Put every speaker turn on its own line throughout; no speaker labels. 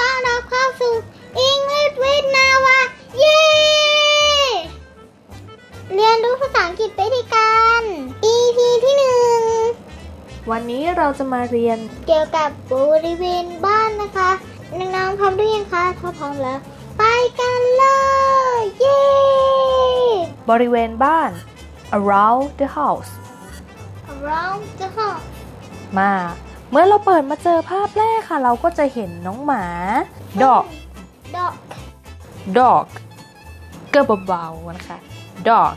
ต้อนรับเข้าสู่ English with Nava เย้ เรียนรู้ภาษาอังกฤษไปด้วยกัน EP ที่หนึ่ง
วันนี้เราจะมาเรียน
เกี่ยวกับบริเวณบ้านนะคะน้องๆพร้อมหรือยังคะถ้าพร้อมแล้ว ไปกันเลย เย้
บริเวณบ้าน around the house
Around the house
มา เมื่อเราเปิดมาเจอภาพแรกค่ะ เราก็จะเห็นน้องหมา dog
dog
dog ก็เบาๆนะคะ dog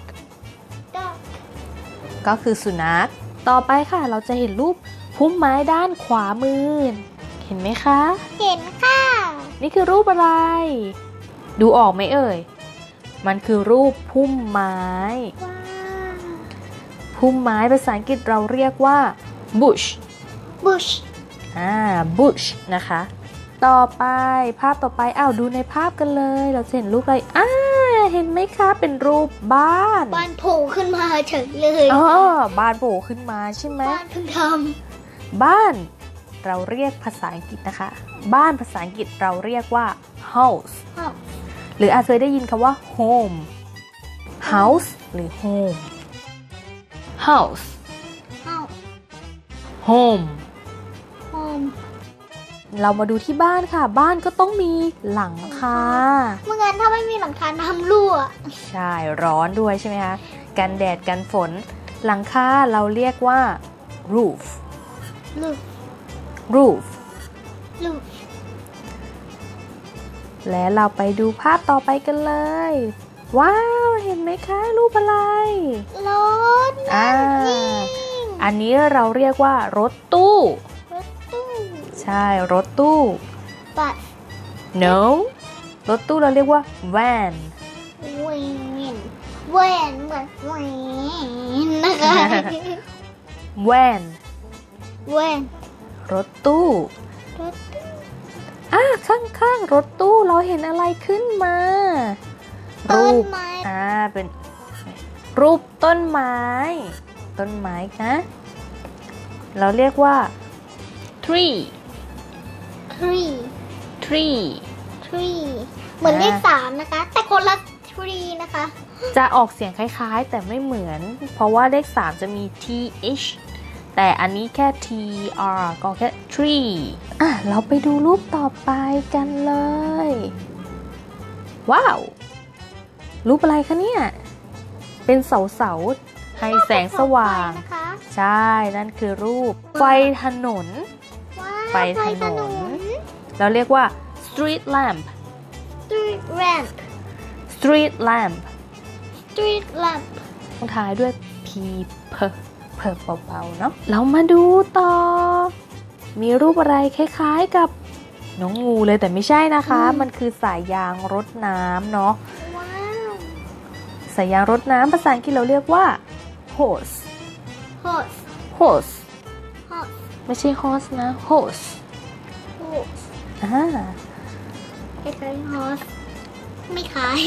dog
ก็คือสุนัข ต่อไปค่ะ เราจะเห็นรูปพุ่มไม้ด้านขวามือ เห็นไหมคะ
เห็นค่ะ
นี่คือรูปอะไร ดูออกไหมเอ่ย มันคือรูปพุ่มไม้
ว้าว
พุ่มไม้ภาษาอังกฤษเราเรียกว่า bush
bush
อ่า bush นะคะ ต่อไปภาพต่อไปอ้าวดูในภาพกันเลย เราจะเห็นรูปอะไรอ่าเห็นไหมคะเป็นรูปบ้าน
บ้านโผล่ขึ้นมาเฉยเลย
อ๋อบ้านโผล่ขึ้นมาใช่ไหม
บ้านเพิ่งท
บ้านเราเรียกภาษาอังกฤษนะคะ บ้านภาษาอังกฤษเราเรียกว่า house ำ
อ้าว
หรืออาจเคยได้ยินคำว่า home house หรือ home house
อ้าว
home
โฮม
เรามาดูที่บ้านค่ะ บ้านก็ต้องมีหลังคา
เมื่องั้นถ้าไม่มีหลังคาน้ำรั่ว
ใช่ร้อนด้วยใช่ไหมคะกันแดดกันฝน หลังคาเราเรียกว่า roof
ลูก
roof
ลูก
และเราไปดูภาพต่อไปกันเลย ว้าว เห็นไหมคะรูปอะไร
รถ
อ่า
ยิ่ง
อันนี้เราเรียกว่ารถตู้
รถตู้
ใช่ รถตู้
บัส
no รถตู้เราเรียกว่า van
เวนเวนเหมือนเวนนะคะ
van
เวน
รถตู้
รถตู้
อะข้างๆรถตู้เราเห็นอะไรขึ้นมา
ต้
รู
น
ป
ไม้
อ่าเป็นรูปต้นไม้ ต้นไม้นะ เราเรียกว่า tree
ทรี
tree
ทรีเหมือน
อ่า
เลขสามนะคะ แต่คนละทรีนะคะ
จะออกเสียงคล้ายๆ แต่ไม่เหมือน เพราะว่าเลข3จะมี th แต่อันนี้แค่ tr ก็แค่ tree อะ เราไปดูรูปต่อไปกันเลย ว้าว รูปอะไรคะเนี่ย เป็นเสาเสาๆให้แสงสว่าง
นะคะ
ใช่ นั่นคือรูป ไฟถนน
ว้าว
ไฟถนน เราเรียกว่า street lamp
สตรีทแรม
street lamp
สตรีทแรม
ต้องท้ายด้วย p เพอเพอเบาๆเนาะเรามาดูต่อ มีรูปอะไรคล้ายๆกับน้องงูเลยแต่ไม่ใช่นะคะ มันคือสายยางรถน้ำเนาะ
ว้าว
สายยางรถน้ำภาษาอังกฤษเราเรียกว่า hose
ฮอส
hose
ฮอส
ไม่ใช่ horse นะ hose
โอ้
อ่า
คล้ายๆฮอสไม่คล้าย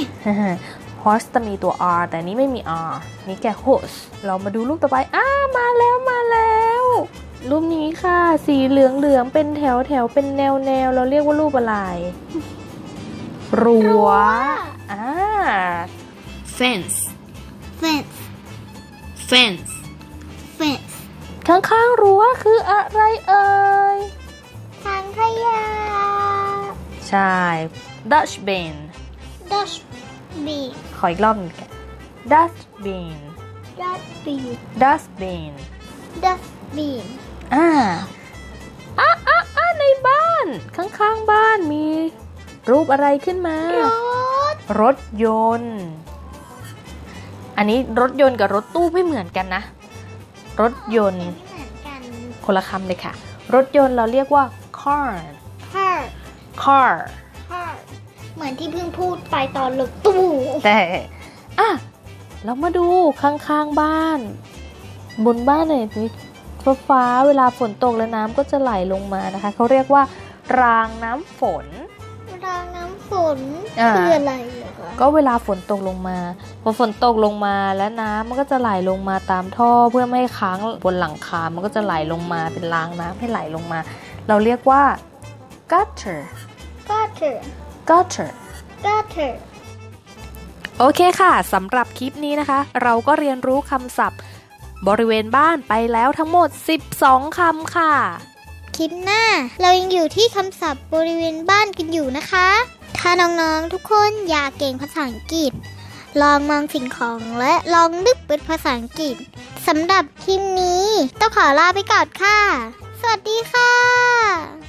horse จะมีตัว r แต่อันนี้ไม่มี r นี่แค่ hose เรามาดูรูปต่อไปอ้ามาแล้วมาแล้ว รูปนี้ค่ะ สีเหลืองเหลืองๆเป็นแถวแถวๆเป็นแนวแนวๆเราเรียกว่ารูปอะไร รั้
รั้
ว
ว
อ่า fence
fence
fence
fence
ข้างๆรั้วคืออะไรเอ่ย
ทางขยะ
ใช่ dustbin
dustbin
ขออีกรอบหนึงกัน dustbin
dustbin
dustbin
dustbin
อ่าอะอะอะในบ้าน ข้างๆบ้านมีรูปอะไรขึ้นมา
รถ
รถยนต์ อันนี้รถยนต์กับรถตู้ไม่เหมือนกันนะ รถยนต์
ไม่เหมือนกัน
คนละคำเลยค่ะ รถยนต์เราเรียกว่า car
car
car
car เหมือนที่เพิ่งพูดไปตอนรถตู้
แต่อะเรามาดูข้างๆบ้าน บนบ้านเนี่ยมีฟ้าฟ้าๆเวลาฝนตกแล้วน้ำก็จะไหลลงมานะคะ เขาเรียกว่ารางน้ำฝน
รางน้ำฝน
อ่า
คืออะไรเหรอคะ
ก็เวลาฝนตกลงมาพอฝนตกลงมาแล้วน้ำมันก็จะไหลลงมาตามท่อเพื่อไม่ให้ค้างบนหลังคา มันก็จะไหลลงมาเป็นรางน้ำให้ไหลลงมา เราเรียกว่า gutter
gutter
gutter
gutter
โอเคค่ะสำหรับคลิปนี้นะคะ เราก็เรียนรู้คำศัพท์ บริเวณบ้านไปแล้วทั้งหมด 12คำค่ะ
คลิปหน้า เรายังอยู่ที่คำศัพท์บริเวณบ้านกันอยู่นะคะ ถ้าน้องๆทุกคนอยากเก่งภาษาอังกฤษ ลองมองสิ่งของและลองนึกเป็นภาษาอังกฤษสำหรับคลิปนี้ ต้องขอลาไปก่อนค่ะ สวัสดีค่ะ